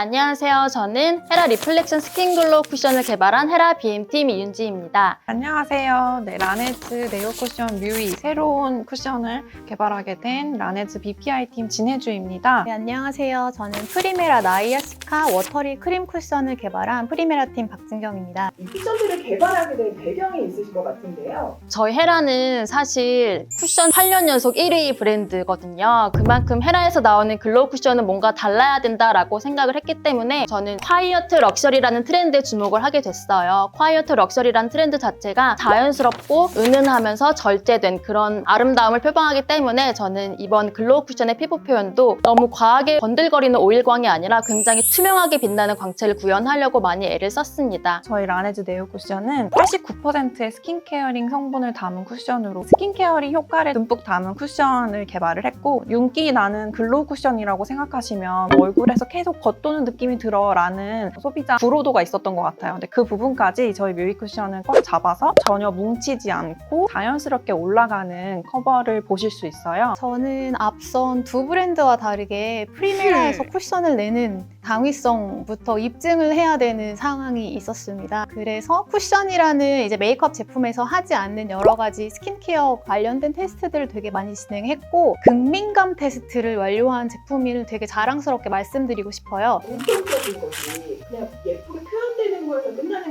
안녕하세요. 저는 헤라 리플렉션 스킨 글로우 쿠션을 개발한 헤라 BM팀 이윤지입니다. 안녕하세요. 네, 라네즈 네오 쿠션 뮤이 새로운 쿠션을 개발하게 된 라네즈 BPI 팀 진혜주입니다. 네, 안녕하세요. 저는 프리메라 나이아시카 워터리 크림 쿠션을 개발한 프리메라 팀 박진경입니다. 이 쿠션들을 개발하게 된 배경이 있으실 것 같은데요. 저희 헤라는 사실 쿠션 8년 연속 1위 브랜드거든요. 그만큼 헤라에서 나오는 글로우 쿠션은 뭔가 달라야 된다라고 생각을 했기 때문에 저는 콰이어트 럭셔리라는 트렌드에 주목을 하게 됐어요. 콰이어트 럭셔리라는 트렌드 자체가 자연스럽고 은은하면서 절제된 그런 아름다움을 표방하기 때문에 저는 이번 글로우 쿠션의 피부 표현도 너무 과하게 번들거리는 오일광이 아니라 굉장히 투명하게 빛나는 광채를 구현하려고 많이 애를 썼습니다. 저희 라네즈 네오 쿠션은 89%의 스킨케어링 성분을 담은 쿠션으로 스킨케어링 효과를 듬뿍 담은 쿠션을 개발을 했고 윤기 나는 글로우 쿠션이라고 생각하시면 얼굴에서 계속 겉도는 느낌이 들어 라는 소비자 불호도가 있었던 것 같아요. 근데 그 부분까지 저희 뮤이 쿠션은 꽉 잡아서 전혀 뭉치지 않고 자연스럽게 올라가는 커버를 보실 수 있어요. 저는 앞선 두 브랜드와 다르게 프리메라에서 쿠션을 내는 당위성부터 입증을 해야 되는 상황이 있었습니다. 그래서 쿠션이라는 이제 메이크업 제품에서 하지 않는 여러 가지 스킨케어 관련된 테스트들을 되게 많이 진행했고 극민감 테스트를 완료한 제품을 되게 자랑스럽게 말씀드리고 싶어요. 공통적인 것이 그냥 예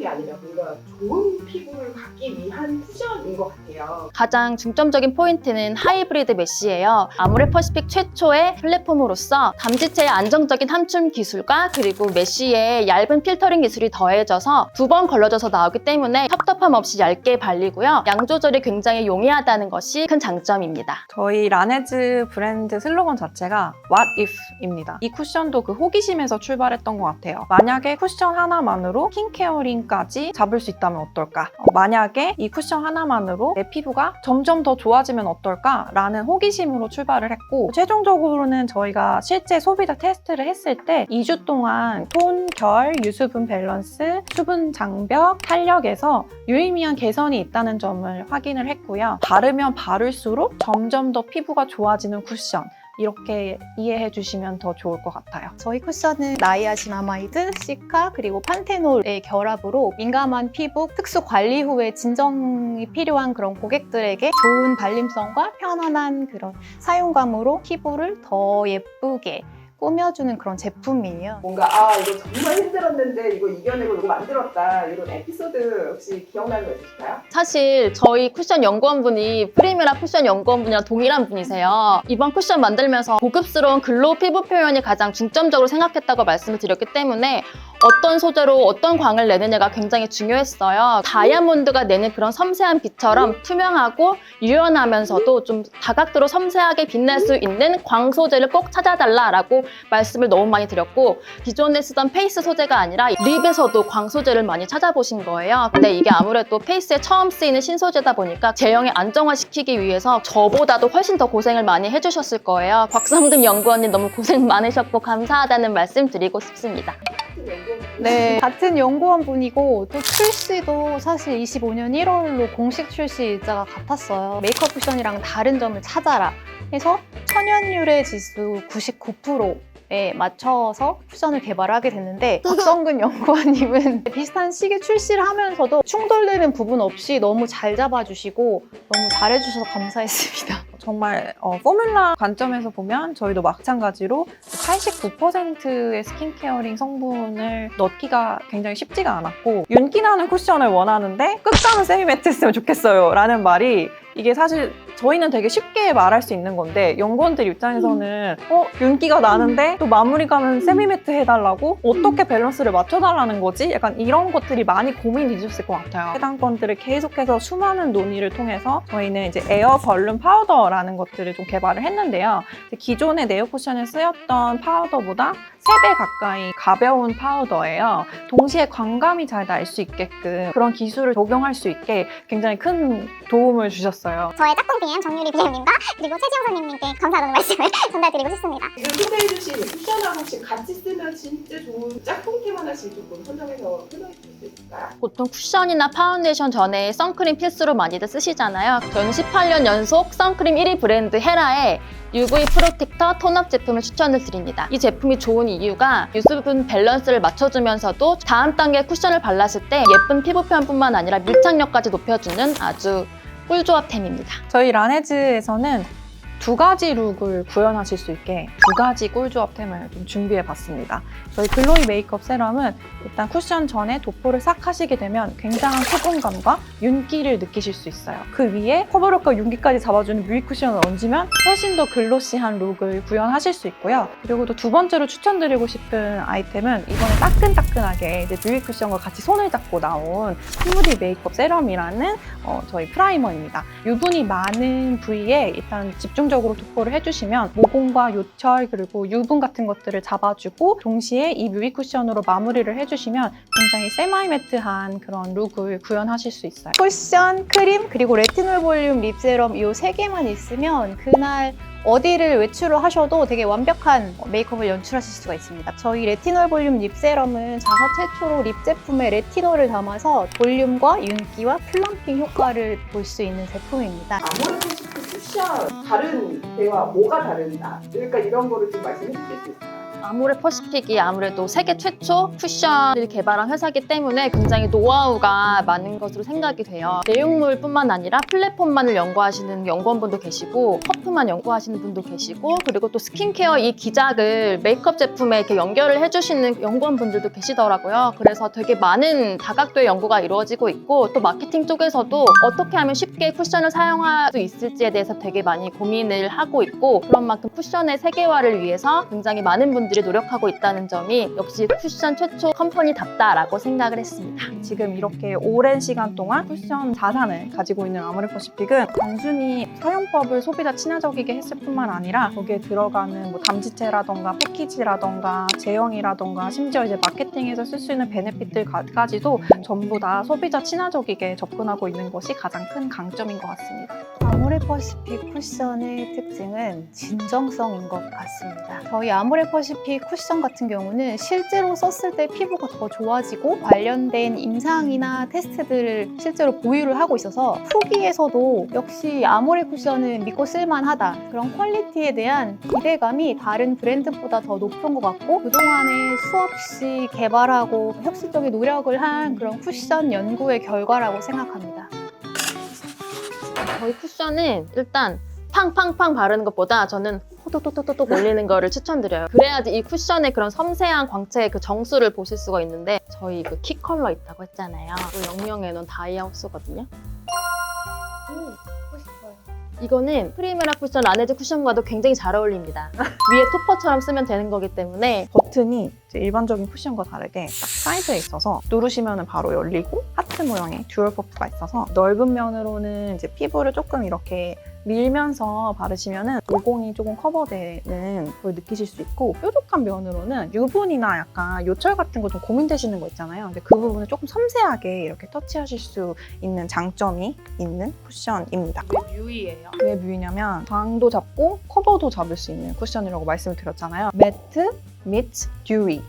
게 아니라 뭔가 좋은 피부를 갖기 위한 쿠션인 것 같아요. 가장 중점적인 포인트는 하이브리드 메쉬예요. 아모레 퍼시픽 최초의 플랫폼으로서 감지체의 안정적인 함춤 기술과 그리고 메쉬의 얇은 필터링 기술이 더해져서 두 번 걸러져서 나오기 때문에 텁텁함 없이 얇게 발리고요. 양 조절이 굉장히 용이하다는 것이 큰 장점입니다. 저희 라네즈 브랜드 슬로건 자체가 What If입니다. 이 쿠션도 그 호기심에서 출발했던 것 같아요. 만약에 쿠션 하나만으로 스킨케어링 까지 잡을 수 있다면 어떨까? 어, 만약에 이 쿠션 하나만으로 내 피부가 점점 더 좋아지면 어떨까? 라는 호기심으로 출발을 했고 최종적으로는 저희가 실제 소비자 테스트를 했을 때 2주 동안 톤, 결, 유수분 밸런스, 수분 장벽, 탄력에서 유의미한 개선이 있다는 점을 확인을 했고요. 바르면 바를수록 점점 더 피부가 좋아지는 쿠션. 이렇게 이해해 주시면 더 좋을 것 같아요. 저희 쿠션은 나이아신아마이드, 시카, 그리고 판테놀의 결합으로 민감한 피부, 특수 관리 후에 진정이 필요한 그런 고객들에게 좋은 발림성과 편안한 그런 사용감으로 피부를 더 예쁘게 꾸며주는 그런 제품이에요. 뭔가 아 이거 정말 힘들었는데 이거 이겨내고 이거 만들었다 이런 에피소드 혹시 기억나는 거 있으실까요? 사실 저희 쿠션 연구원분이 프리메라 쿠션 연구원분이랑 동일한 분이세요. 이번 쿠션 만들면서 고급스러운 글로우 피부 표현이 가장 중점적으로 생각했다고 말씀을 드렸기 때문에 어떤 소재로 어떤 광을 내느냐가 굉장히 중요했어요. 다이아몬드가 내는 그런 섬세한 빛처럼 투명하고 유연하면서도 좀 다각도로 섬세하게 빛날 수 있는 광 소재를 꼭 찾아달라라고 말씀을 너무 많이 드렸고 기존에 쓰던 페이스 소재가 아니라 립에서도 광 소재를 많이 찾아보신 거예요. 근데 이게 아무래도 페이스에 처음 쓰이는 신소재다 보니까 제형을 안정화시키기 위해서 저보다도 훨씬 더 고생을 많이 해주셨을 거예요. 곽성등 연구원님 너무 고생 많으셨고 감사하다는 말씀 드리고 싶습니다. 네, 같은 연구원 분이고 또 출시도 사실 25년 1월로 공식 출시 일자가 같았어요. 메이크업 쿠션이랑 다른 점을 찾아라 해서 천연유래 지수 99%에 맞춰서 쿠션을 개발하게 됐는데 박성근 연구원님은 비슷한 시기에 출시를 하면서도 충돌되는 부분 없이 너무 잘 잡아주시고 너무 잘해주셔서 감사했습니다. 정말 어, 포뮬라 관점에서 보면 저희도 마찬가지로 89%의 스킨케어링 성분을 넣기가 굉장히 쉽지가 않았고 윤기 나는 쿠션을 원하는데 끝감은 세미 매트 했으면 좋겠어요 라는 말이 이게 사실 저희는 되게 쉽게 말할 수 있는 건데 연구원들 입장에서는 어 윤기가 나는데 또 마무리감은 세미매트 해달라고 어떻게 밸런스를 맞춰달라는 거지? 약간 이런 것들이 많이 고민이셨을 것 같아요. 해당 건들을 계속해서 수많은 논의를 통해서 저희는 이제 에어 벌룬 파우더라는 것들을 좀 개발을 했는데요. 기존의 네오 쿠션에 쓰였던 파우더보다 3배 가까이 가벼운 파우더예요. 동시에 광감이 잘 날 수 있게끔 그런 기술을 적용할 수 있게 굉장히 큰 도움을 주셨어요. 저의 짝꿍 BM 정유리 BM님과 그리고 최지영 선생님께 감사하다는 말씀을 전달드리고 싶습니다. 지금 소개해주신 쿠션하고 혹시 같이 쓰면 진짜 좋은 짝꿍템 하나씩 조금 선정해서 설명해 주실 수 있을까요? 보통 쿠션이나 파운데이션 전에 선크림 필수로 많이들 쓰시잖아요. 저는 18년 연속 선크림 1위 브랜드 헤라의 UV 프로텍터 톤업 제품을 추천을 드립니다. 이 제품이 좋은 이유가 유수분 밸런스를 맞춰주면서도 다음 단계 쿠션을 발랐을 때 예쁜 피부 표현뿐만 아니라 밀착력까지 높여주는 아주 꿀조합템입니다. 저희 라네즈에서는 두 가지 룩을 구현하실 수 있게 두 가지 꿀조합템을 좀 준비해 봤습니다. 저희 글로이 메이크업 세럼은 일단 쿠션 전에 도포를 싹 하시게 되면 굉장한 수분감과 윤기를 느끼실 수 있어요. 그 위에 커버력과 윤기까지 잡아주는 뮤이 쿠션을 얹으면 훨씬 더 글로시한 룩을 구현하실 수 있고요. 그리고 또 두 번째로 추천드리고 싶은 아이템은 이번에 따끈따끈하게 이제 뮤이 쿠션과 같이 손을 잡고 나온 스무디 메이크업 세럼이라는 어, 저희 프라이머입니다. 유분이 많은 부위에 일단 집중적으로 도포를 해주시면 모공과 요철 그리고 유분 같은 것들을 잡아주고 동시에 이 뮤비 쿠션으로 마무리를 해주시면 굉장히 세마이 매트한 그런 룩을 구현하실 수 있어요. 쿠션, 크림, 그리고 레티놀 볼륨 립 세럼 이 세 개만 있으면 그날 어디를 외출을 하셔도 되게 완벽한 메이크업을 연출하실 수가 있습니다. 저희 레티놀 볼륨 립 세럼은 자사 최초로 립 제품에 레티놀을 담아서 볼륨과 윤기와 플럼핑 효과를 볼 수 있는 제품입니다. 쿠션 다른 데와 뭐가 다른다. 그러니까 이런 거를 좀 말씀해 주실 수 있어요? 아모레 퍼시픽이 아무래도 세계 최초 쿠션을 개발한 회사이기 때문에 굉장히 노하우가 많은 것으로 생각이 돼요. 내용물뿐만 아니라 플랫폼만을 연구하시는 연구원분도 계시고 퍼프만 연구하시는 분도 계시고 그리고 또 스킨케어 이 기작을 메이크업 제품에 이렇게 연결을 해주시는 연구원분들도 계시더라고요. 그래서 되게 많은 다각도의 연구가 이루어지고 있고 또 마케팅 쪽에서도 어떻게 하면 쉽게 쿠션을 사용할 수 있을지에 대해서 되게 많이 고민을 하고 있고 그런 만큼 쿠션의 세계화를 위해서 굉장히 많은 분들 이 노력하고 있다는 점이 역시 쿠션 최초 컴퍼니답다라고 생각을 했습니다. 지금 이렇게 오랜 시간 동안 쿠션 자산을 가지고 있는 아모레퍼시픽은 단순히 사용법을 소비자 친화적이게 했을 뿐만 아니라 거기에 들어가는 뭐 담지체라던가 패키지라던가 제형이라던가 심지어 이제 마케팅에서 쓸 수 있는 베네핏들까지도 전부 다 소비자 친화적이게 접근하고 있는 것이 가장 큰 강점인 것 같습니다. 아모레퍼시픽 쿠션의 특징은 진정성인 것 같습니다. 저희 아모레퍼시픽 쿠션 같은 경우는 실제로 썼을 때 피부가 더 좋아지고 관련된 임상이나 테스트들을 실제로 보유를 하고 있어서 후기에서도 역시 아모레 쿠션은 믿고 쓸만하다. 그런 퀄리티에 대한 기대감이 다른 브랜드보다 더 높은 것 같고 그동안에 수없이 개발하고 혁신적인 노력을 한 그런 쿠션 연구의 결과라고 생각합니다. 저희 쿠션은 일단 팡팡팡 바르는 것보다 저는 호독호독호독 올리는 거를 추천드려요. 그래야지 이 쿠션의 그런 섬세한 광채의 그 정수를 보실 수가 있는데 저희 그 키 컬러 있다고 했잖아요. 그 영영에 넣은 다이아 호스거든요. 이거는 프리메라 쿠션 라네즈 쿠션과도 굉장히 잘 어울립니다. 위에 토퍼처럼 쓰면 되는 거기 때문에 버튼이 일반적인 쿠션과 다르게 딱 사이드에 있어서 누르시면 바로 열리고 하트 모양의 듀얼 퍼프가 있어서 넓은 면으로는 이제 피부를 조금 이렇게 밀면서 바르시면은 모공이 조금 커버되는 걸 느끼실 수 있고 뾰족한 면으로는 유분이나 약간 요철 같은 거 좀 고민되시는 거 있잖아요. 근데 그 부분을 조금 섬세하게 이렇게 터치하실 수 있는 장점이 있는 쿠션입니다. 왜 뮤이예요? 왜 뮤이냐면 광도 잡고 커버도 잡을 수 있는 쿠션이라고 말씀을 드렸잖아요. 매트, 미트, 듀이.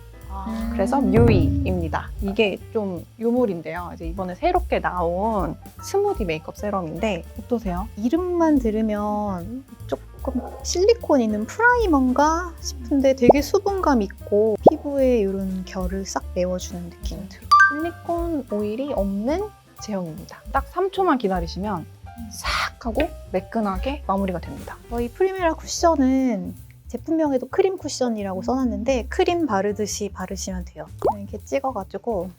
그래서 뮤이입니다. 이게 좀 유물인데요. 이제 이번에 새롭게 나온 스무디 메이크업 세럼인데 어떠세요? 이름만 들으면 조금 실리콘 있는 프라이머인가 싶은데 되게 수분감 있고 피부에 이런 결을 싹 메워주는 느낌이 들어요. 실리콘 오일이 없는 제형입니다. 딱 3초만 기다리시면 싹 하고 매끈하게 마무리가 됩니다. 저희 프리메라 쿠션은 제품명에도 크림 쿠션이라고 써놨는데 크림 바르듯이 바르시면 돼요. 그냥 이렇게 찍어가지고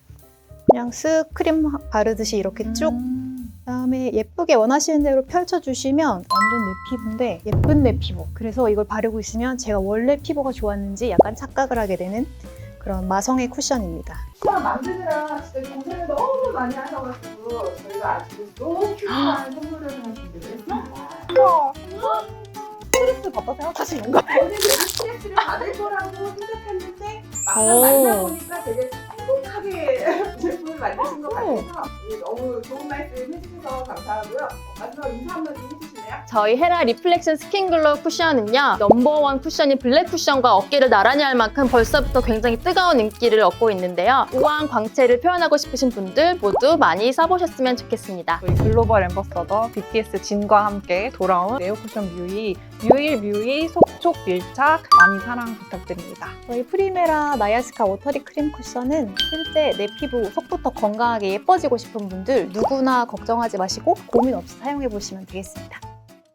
그냥 쓱 크림 하- 바르듯이 이렇게 쭉 음. 그다음에 예쁘게 원하시는 대로 펼쳐주시면 완전 내 피부인데 예쁜 내 피부. 그래서 이걸 바르고 있으면 제가 원래 피부가 좋았는지 약간 착각을 하게 되는 그런 마성의 쿠션입니다. 쿠션 만드느라 진짜 고생을 너무 많이 하셔가지고 저희가 아주 또 큐트한 선물을 하나 준비를 했습니다. 스트레스 받다 생각하시는 거 저는 스트레스를 받을 거라고 생각했는데 막상 오. 만나보니까 되게 행복하게 제품을 만드신 것 같아서 오늘 너무 좋은 말씀 해주셔서 감사하고요. 마지막 인사 한마디 해주실래요? 저희 헤라 리플렉션 스킨 글로우 쿠션은요 넘버원 쿠션인 블랙 쿠션과 어깨를 나란히 할 만큼 벌써부터 굉장히 뜨거운 인기를 얻고 있는데요 우아한 광채를 표현하고 싶으신 분들 모두 많이 써보셨으면 좋겠습니다 저희 글로벌 앰버서더 BTS 진과 함께 돌아온 네오 쿠션 뮤이 유일 뮤이 속촉 밀착 많이 사랑 부탁드립니다. 저희 프리메라 나야스카 워터리 크림 쿠션은 실제 내 피부 속부터 건강하게 예뻐지고 싶은 분들 누구나 걱정하지 마시고 고민 없이 사용해 보시면 되겠습니다.